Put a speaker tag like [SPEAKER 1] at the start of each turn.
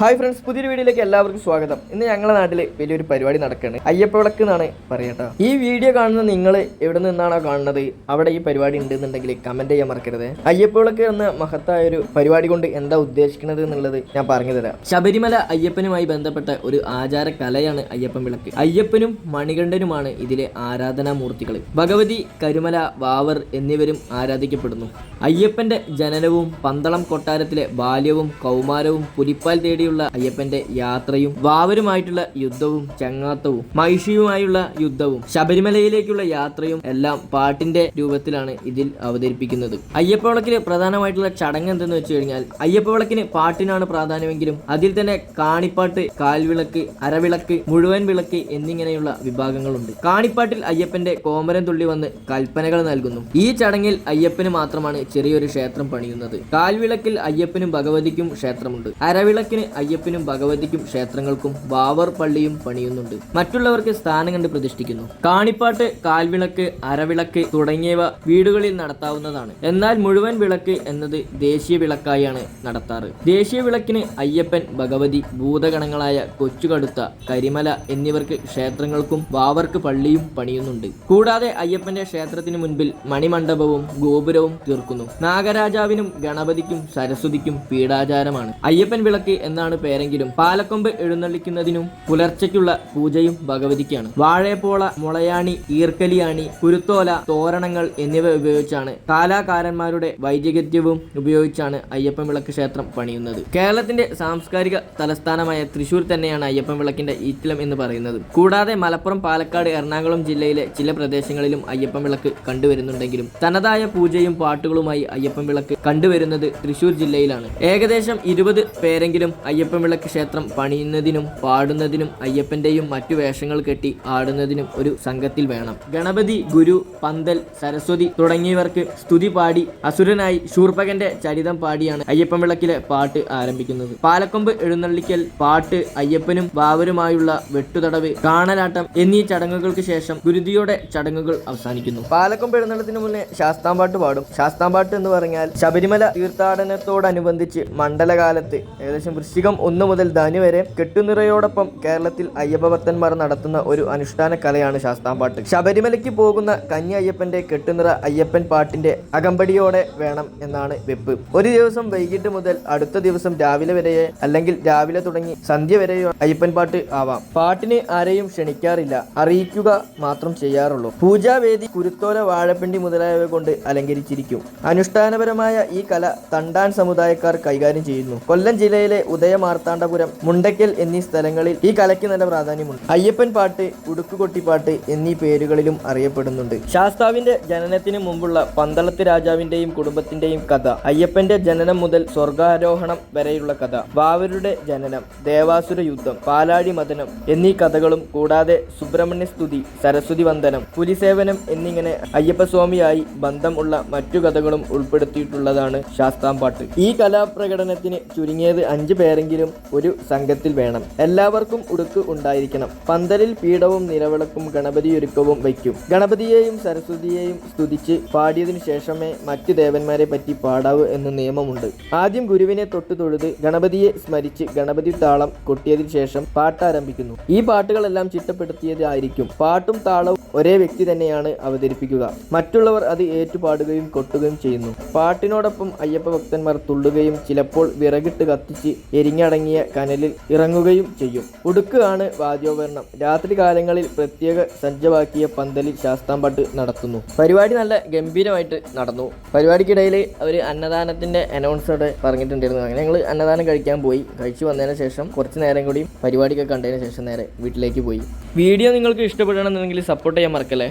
[SPEAKER 1] hi friends പുതിയൊരു വീഡിയോയിലേക്ക് എല്ലാവർക്കും സ്വാഗതം ഇന്ന് ഞങ്ങളുടെ നാട്ടിൽ വലിയൊരു പരിപാടി നടക്കുന്നത് അയ്യപ്പ വിളക്ക് എന്നാണ് പറയട്ടോ ഈ വീഡിയോ കാണുന്ന നിങ്ങൾ എവിടെ നിന്നാണോ കാണുന്നത് അവിടെ ഈ പരിപാടി ഉണ്ടെന്നുണ്ടെങ്കിൽ കമന്റ് ചെയ്യാൻ മറക്കരുത് അയ്യപ്പ വിളക്ക് എന്ന മഹത്തായ ഒരു പരിപാടി കൊണ്ട് എന്താ ഉദ്ദേശിക്കുന്നത് എന്നുള്ളത് ഞാൻ പറഞ്ഞു തരാം ശബരിമല അയ്യപ്പനുമായി ബന്ധപ്പെട്ട ഒരു ആചാര കലയാണ് അയ്യപ്പൻ വിളക്ക് അയ്യപ്പനും മണികണ്ഠനുമാണ് ഇതിലെ ആരാധനാ മൂർത്തികൾ ഭഗവതി കരുമല വാവർ എന്നിവരും ആരാധിക്കപ്പെടുന്നു അയ്യപ്പന്റെ ജനനവും പന്തളം കൊട്ടാരത്തിലെ ബാല്യവും കൗമാരവും പുലിപ്പാൽ തേടി വഴിയുള്ള അയ്യപ്പന്റെ യാത്രയും വാവരുമായിട്ടുള്ള യുദ്ധവും ചങ്ങാത്തവും മഹിഷിയുമായുള്ള യുദ്ധവും ശബരിമലയിലേക്കുള്ള യാത്രയും എല്ലാം പാട്ടിന്റെ രൂപത്തിലാണ് ഇതിൽ അവതരിപ്പിക്കുന്നത് അയ്യപ്പവിളക്കിന് പ്രധാനമായിട്ടുള്ള ചടങ്ങ് എന്തെന്ന് വെച്ച് കഴിഞ്ഞാൽ അയ്യപ്പവിളക്കിന് പാട്ടിനാണ് പ്രാധാന്യമെങ്കിലും അതിൽ തന്നെ കാണിപ്പാട്ട് കാൽവിളക്ക് അരവിളക്ക് മുഴുവൻ വിളക്ക് എന്നിങ്ങനെയുള്ള വിഭാഗങ്ങളുണ്ട് കാണിപ്പാട്ടിൽ അയ്യപ്പന്റെ കോമരം തുള്ളി വന്ന് കൽപ്പനകൾ നൽകുന്നു ഈ ചടങ്ങിൽ അയ്യപ്പന് മാത്രമാണ് ചെറിയൊരു ക്ഷേത്രം പണിയുന്നത് കാൽവിളക്കിൽ അയ്യപ്പനും ഭഗവതിക്കും ക്ഷേത്രമുണ്ട് അരവിളക്കിന് അയ്യപ്പനും ഭഗവതിക്കും ക്ഷേത്രങ്ങൾക്കും ബാവർ പള്ളിയും പണിയുന്നുണ്ട് മറ്റുള്ളവർക്ക് സ്ഥാനം കണ്ട് പ്രതിഷ്ഠിക്കുന്നു കാണിപ്പാട്ട് കാൽവിളക്ക് അരവിളക്ക് തുടങ്ങിയവ വീടുകളിൽ നടത്താവുന്നതാണ് എന്നാൽ മുഴുവൻ വിളക്ക് എന്നത് ദേശീയ വിളക്കായാണ് നടത്താറ് ദേശീയ വിളക്കിന് അയ്യപ്പൻ ഭഗവതി ഭൂതഗണങ്ങളായ കൊച്ചുകടുത്ത കരിമല എന്നിവർക്ക് ക്ഷേത്രങ്ങൾക്കും വാവർക്ക് പള്ളിയും പണിയുന്നുണ്ട് കൂടാതെ അയ്യപ്പന്റെ ക്ഷേത്രത്തിന് മുൻപിൽ മണിമണ്ഡപവും ഗോപുരവും തീർക്കുന്നു നാഗരാജാവിനും ഗണപതിക്കും സരസ്വതിക്കും പീഠാചാരമാണ് അയ്യപ്പൻ വിളക്ക് എന്നാണ് എന്നാണ് പേരെങ്കിലും പാലക്കൊമ്പ് എഴുന്നള്ളിക്കുന്നതിനും പുലർച്ചയ്ക്കുള്ള പൂജയും ഭഗവതിക്കാണ് വാഴേപ്പോള മുളയാണി ഈർക്കലിയാണി കുരുത്തോല തോരണങ്ങൾ എന്നിവ ഉപയോഗിച്ചാണ് കാലാകാരന്മാരുടെ വൈദികത്യവും ഉപയോഗിച്ചാണ് അയ്യപ്പൻ വിളക്ക് ക്ഷേത്രം പണിയുന്നത് കേരളത്തിന്റെ സാംസ്കാരിക തലസ്ഥാനമായ തൃശൂർ തന്നെയാണ് അയ്യപ്പൻ വിളക്കിന്റെ ഈറ്റിലം എന്ന് പറയുന്നത് കൂടാതെ മലപ്പുറം പാലക്കാട് എറണാകുളം ജില്ലയിലെ ചില പ്രദേശങ്ങളിലും അയ്യപ്പൻ വിളക്ക് കണ്ടുവരുന്നുണ്ടെങ്കിലും തനതായ പൂജയും പാട്ടുകളുമായി അയ്യപ്പൻ വിളക്ക് കണ്ടുവരുന്നത് തൃശൂർ ജില്ലയിലാണ് ഏകദേശം ഇരുപത് പേരെങ്കിലും അയ്യപ്പൻവിളക്ക് ക്ഷേത്രം പണിയുന്നതിനും പാടുന്നതിനും അയ്യപ്പൻ്റെയും മറ്റു വേഷങ്ങൾ കെട്ടി ആടുന്നതിനും ഒരു സംഘത്തിൽ വേണം ഗണപതി ഗുരു പന്തൽ സരസ്വതി തുടങ്ങിയവർക്ക് സ്തുതി പാടി അസുരനായി ശൂർപകന്റെ ചരിതം പാടിയാണ് അയ്യപ്പൻവിളക്കിലെ പാട്ട് ആരംഭിക്കുന്നത് പാലക്കൊമ്പ് എഴുന്നള്ളിക്കൽ പാട്ട് അയ്യപ്പനും ബാവരുമായുള്ള വെട്ടുതടവ് കാണലാട്ടം എന്നീ ചടങ്ങുകൾക്ക് ശേഷം ഗുരുതിയുടെ ചടങ്ങുകൾ അവസാനിക്കുന്നു പാലക്കൊമ്പ് എഴുന്നള്ളത്തിന് മുന്നേ ശാസ്താംപാട്ട് പാടും ശാസ്താംപാട്ട് എന്ന് പറഞ്ഞാൽ ശബരിമല തീർത്ഥാടനത്തോടനുബന്ധിച്ച് മണ്ഡലകാലത്ത് ഏകദേശം വൃശ്ചിക വൈദികം ഒന്നു മുതൽ ധനി വരെ കെട്ടുനിറയോടൊപ്പം കേരളത്തിൽ അയ്യപ്പഭക്തന്മാർ നടത്തുന്ന ഒരു അനുഷ്ഠാന കലയാണ് ശാസ്താംപാട്ട് ശബരിമലയ്ക്ക് പോകുന്ന കഞ്ഞി അയ്യപ്പന്റെ കെട്ടുനിറ അയ്യപ്പൻ പാട്ടിന്റെ അകമ്പടിയോടെ വേണം എന്നാണ് വെപ്പ് ഒരു ദിവസം വൈകിട്ട് മുതൽ അടുത്ത ദിവസം രാവിലെ വരെയോ അല്ലെങ്കിൽ രാവിലെ തുടങ്ങി സന്ധ്യ വരെയോ അയ്യപ്പൻ പാട്ട് ആവാം പാട്ടിന് ആരെയും ക്ഷണിക്കാറില്ല അറിയിക്കുക മാത്രം ചെയ്യാറുള്ളൂ പൂജാവേദി കുരുത്തോല വാഴപ്പിണ്ടി മുതലായവ കൊണ്ട് അലങ്കരിച്ചിരിക്കും അനുഷ്ഠാനപരമായ ഈ കല തണ്ടാൻ സമുദായക്കാർ കൈകാര്യം ചെയ്യുന്നു കൊല്ലം ജില്ലയിലെ ഉദയ മാർത്താണ്ഡപുരം മുണ്ടയ്ക്കൽ എന്നീ സ്ഥലങ്ങളിൽ ഈ കലയ്ക്ക് നല്ല പ്രാധാന്യമുണ്ട് അയ്യപ്പൻ പാട്ട് ഉടുക്കുകൊട്ടിപ്പാട്ട് എന്നീ പേരുകളിലും അറിയപ്പെടുന്നുണ്ട് ശാസ്താവിന്റെ ജനനത്തിന് മുമ്പുള്ള പന്തളത്ത് രാജാവിന്റെയും കുടുംബത്തിന്റെയും കഥ അയ്യപ്പന്റെ ജനനം മുതൽ സ്വർഗാരോഹണം വരെയുള്ള കഥ വാവരുടെ ജനനം ദേവാസുര യുദ്ധം പാലാഴി മതനം എന്നീ കഥകളും കൂടാതെ സുബ്രഹ്മണ്യ സ്തുതി സരസ്വതി വന്ദനം പുലിസേവനം എന്നിങ്ങനെ അയ്യപ്പസ്വാമിയായി ബന്ധം ഉള്ള മറ്റു കഥകളും ഉൾപ്പെടുത്തിയിട്ടുള്ളതാണ് ശാസ്താംപാട്ട് ഈ കലാപ്രകടനത്തിന് ചുരുങ്ങിയത് അഞ്ച് പേരെ ഏതെങ്കിലും ഒരു സംഘത്തിൽ വേണം എല്ലാവർക്കും ഉടുക്ക് ഉണ്ടായിരിക്കണം പന്തലിൽ പീഠവും നിലവിളക്കും ഗണപതിയൊരുക്കവും വയ്ക്കും ഗണപതിയെയും സരസ്വതിയെയും സ്തുതിച്ച് പാടിയതിനു ശേഷമേ മറ്റു ദേവന്മാരെ പറ്റി പാടാവൂ എന്ന നിയമമുണ്ട് ആദ്യം ഗുരുവിനെ തൊട്ടു തൊഴുത് ഗണപതിയെ സ്മരിച്ച് ഗണപതി താളം കൊട്ടിയതിനു ശേഷം പാട്ടാരംഭിക്കുന്നു ഈ പാട്ടുകളെല്ലാം ചിട്ടപ്പെടുത്തിയതായിരിക്കും പാട്ടും താളവും ഒരേ വ്യക്തി തന്നെയാണ് അവതരിപ്പിക്കുക മറ്റുള്ളവർ അത് ഏറ്റുപാടുകയും കൊട്ടുകയും ചെയ്യുന്നു പാട്ടിനോടൊപ്പം അയ്യപ്പ ഭക്തന്മാർ തുള്ളുകയും ചിലപ്പോൾ വിറകിട്ട് കത്തിച്ച് എരിഞ്ഞടങ്ങിയ കനലിൽ ഇറങ്ങുകയും ചെയ്യും ഉടുക്കുകയാണ് ആണ് വാദ്യോപകരണം രാത്രികാലങ്ങളിൽ പ്രത്യേക സജ്ജമാക്കിയ പന്തലിൽ ശാസ്താംപാട്ട് നടത്തുന്നു പരിപാടി നല്ല ഗംഭീരമായിട്ട് നടന്നു പരിപാടിക്കിടയിൽ അവർ അന്നദാനത്തിന്റെ അനൗൺസോടെ പറഞ്ഞിട്ടുണ്ടായിരുന്നു അങ്ങനെ ഞങ്ങൾ അന്നദാനം കഴിക്കാൻ പോയി കഴിച്ചു വന്നതിന് ശേഷം കുറച്ച് നേരം കൂടി പരിപാടിയൊക്കെ കണ്ടതിന് ശേഷം നേരെ വീട്ടിലേക്ക് പോയി വീഡിയോ നിങ്ങൾക്ക് ഇഷ്ടപ്പെടണമെന്നുണ്ടെങ്കിൽ സപ്പോർട്ട് ചെയ്യാൻ മറക്കല്ലേ